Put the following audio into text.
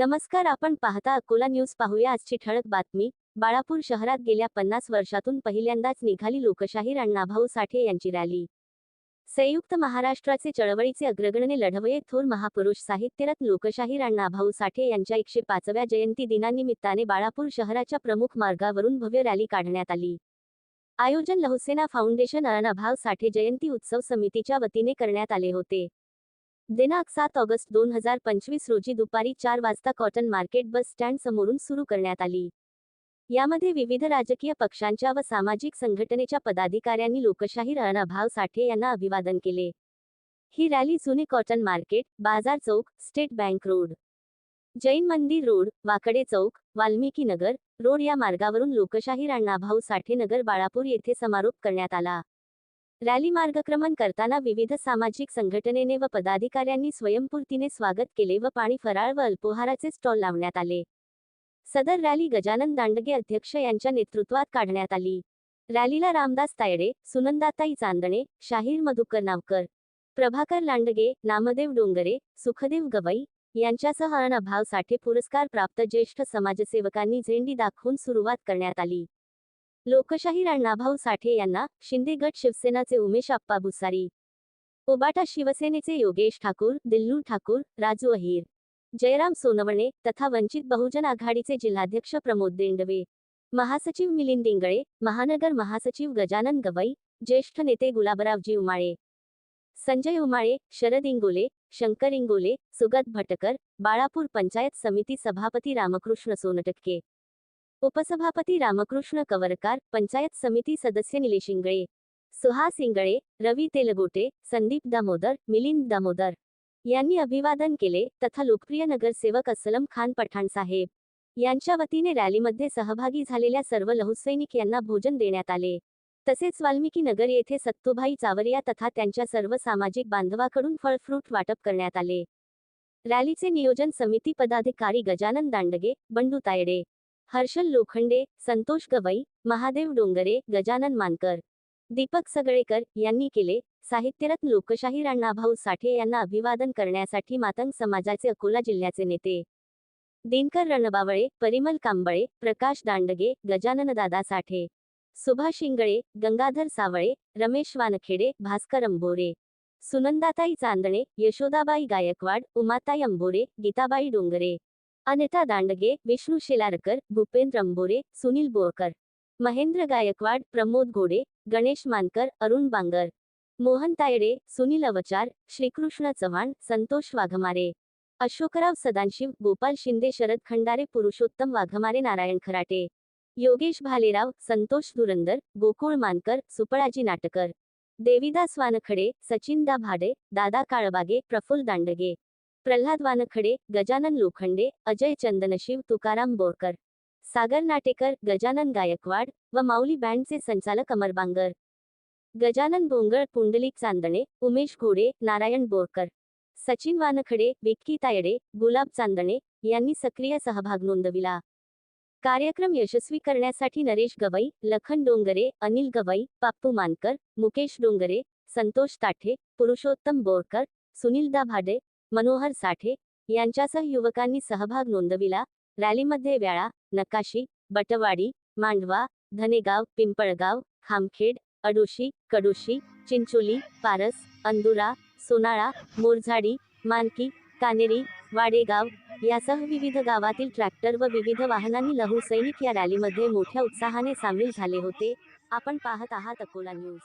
नमस्कार आपण पाहता अकोला न्यूज. पाहूया आजची ठळक बातमी. बाळापूर शहरात गेल्या पन्नास वर्षातून पहिल्यांदाच निघाली लोकशाहीर अण्णाभाऊ साठे यांची रॅली. संयुक्त महाराष्ट्राचे चळवळीचे अग्रगण्य लढवये थोर महापुरुष साहित्यरत्न लोकशाहीर अण्णाभाऊ साठे यांच्या एकशे पाचव्या जयंती दिनानिमित्ताने बाळापूर शहराच्या प्रमुख मार्गावरून भव्य रॅली काढण्यात आली. आयोजन लहुसेना फाउंडेशन अण्णाभाऊ साठे जयंती उत्सव समितीच्या वतीने करण्यात आले होते. दिनांक सात ऑगस्ट दोन हजार पंचवीस रोजी दुपारी चार वाजता कॉटन मार्केट बस स्टँड समोरून सुरू करण्यात आली. यामध्ये विविध राजकीय पक्षांच्या व सामाजिक संघटनेच्या पदाधिकाऱ्यांनी लोकशाही अण्णाभाऊ साठे यांना अभिवादन केले. ही रॅली जुने कॉटन मार्केट बाजार चौक स्टेट बँक रोड जैन मंदिर रोड वाकडे चौक वाल्मिकी नगर रोड या मार्गावरून लोकशाही अण्णाभाऊ साठे नगर बाळापूर येथे समारोप करण्यात आला. रॅली मार्गक्रमण करताना विविध सामाजिक संघटनेने व पदाधिकाऱ्यांनी स्वयंपूर्तीने स्वागत केले व पाणी फराळ व अल्पोहाराचे स्टॉल लावण्यात आले. सदर रॅली गजानन दांडगे अध्यक्ष यांच्या नेतृत्वात काढण्यात आली. रॅलीला रामदास तायडे सुनंदाताई चांदणे शाहीर मधुकर नावकर प्रभाकर लांडगे नामदेव डोंगरे सुखदेव गवई यांच्यासह अण्णाभाऊ साठे पुरस्कार प्राप्त ज्येष्ठ समाजसेवकांनी झेंडी दाखवून सुरुवात करण्यात आली. लोकशाहीर अण्णाभाऊ साठे यांना शिंदे गट शिवसेनाचे उमेश आप्पा भुसारी ओबाटा शिवसेनेचे योगेश ठाकूर दिल्लू ठाकूर राजू अहिर. जयराम सोनवणे तथा वंचित बहुजन आघाडीचे जिल्हाध्यक्ष प्रमोद देंडवे. महासचिव मिलिंद इंगळे महानगर महासचिव गजानन गवई ज्येष्ठ नेते गुलाबरावजी उमाळे. संजय उमाळे शरद इंगोले शंकर इंगोले सुगत भटकर बाळापूर पंचायत समिती सभापती रामकृष्ण सोनटक्के. उपसभापती रामकृष्ण कवरकार पंचायत समिती सदस्य निलेश इंगळे सुहास इंगळे रवी तेलगोटे संदीप दामोदर मिलिंद दामोदर यांनी अभिवादन केले तथा लोकप्रिय नगरसेवक असलम खान पठाण साहेब यांच्या वतीने रॅलीमध्ये सहभागी झालेल्या सर्व लहुसैनिक यांना भोजन देण्यात आले. तसेच वाल्मिकी नगर येथे सत्तुभाई चावरिया तथा त्यांच्या सर्व सामाजिक बांधवाकडून फळफ्रूट वाटप करण्यात आले. रॅलीचे नियोजन समिती पदाधिकारी गजानन दांडगे बंडू तायडे हर्षल लोखंडे संतोष गवई महादेव डोंगरे गजानन मानकर. दीपक सगळेकर यांनी केले साहित्यरत्न लोकशाहीर अण्णाभाऊ साठे यांना अभिवादन करण्यासाठी मातंग समाजाचे अकोला जिल्ह्याचे नेते. दिनकर रणबावळे परिमल कांबळे प्रकाश दांडगे गजाननदादा साठे. सुभाष इंगळे गंगाधर सावळे रमेश वानखेडे भास्कर अंबोरे. सुनंदाताई चांदणे यशोदाबाई गायकवाड उमाताई अंबोरे गीताबाई डोंगरे. अनिता दांडगे विष्णू शेलारकर भूपेंद्र अंबोरे सुनील बोरकर महेंद्र गायकवाड प्रमोद घोडे गणेश मानकर अरुण बांगर मोहन तायडे सुनील अवचार श्रीकृष्ण चव्हाण संतोष वाघमारे अशोकराव सदाशिव गोपाल शिंदे शरद खंडारे पुरुषोत्तम वाघमारे नारायण खराटे योगेश भालेराव संतोष धुरंदर गोकुळ मानकर सुपळाजी नाटकर देविदास वानखडे सचिन दा भाडे दादा काळबागे प्रफुल्ल दांडगे प्रल्हाद वानखडे गजानन लोखंडे अजय चंदनशिव तुकाराम बोरकर. सागर नाटेकर गजानन गायकवाड व माऊली बँडचे संचालक अमर बांगर. गजानन बोंगळ पुंडलिक चांदणे उमेश घोडे नारायण बोरकर. सचिन वानखडे विक्की तायडे गुलाब चांदणे यांनी सक्रिय सहभाग नोंदविला. कार्यक्रम यशस्वी करण्यासाठी नरेश गवई लखन डोंगरे अनिल गवई पाप्पू मानकर मुकेश डोंगरे संतोष ताठे पुरुषोत्तम बोरकर सुनीलदा भाडे मनोहर साठे यांच्यासह युवकांनी सहभाग नोंदविला. रॅलीमध्ये व्याळा नकाशी बटवाडी मांडवा धनेगाव पिंपळगाव खामखेड अडोशी कडोशी चिंचोली पारस अंदुरा सोनाळा मोरझाडी मानकी कानेरी वाडेगाव यासह विविध गावातील ट्रॅक्टर व विविध वाहनांनी लहू सैनिक या रॅलीमध्ये मोठ्या उत्साहाने सामील झाले होते. आपण पाहत आहात अकोला न्यूज.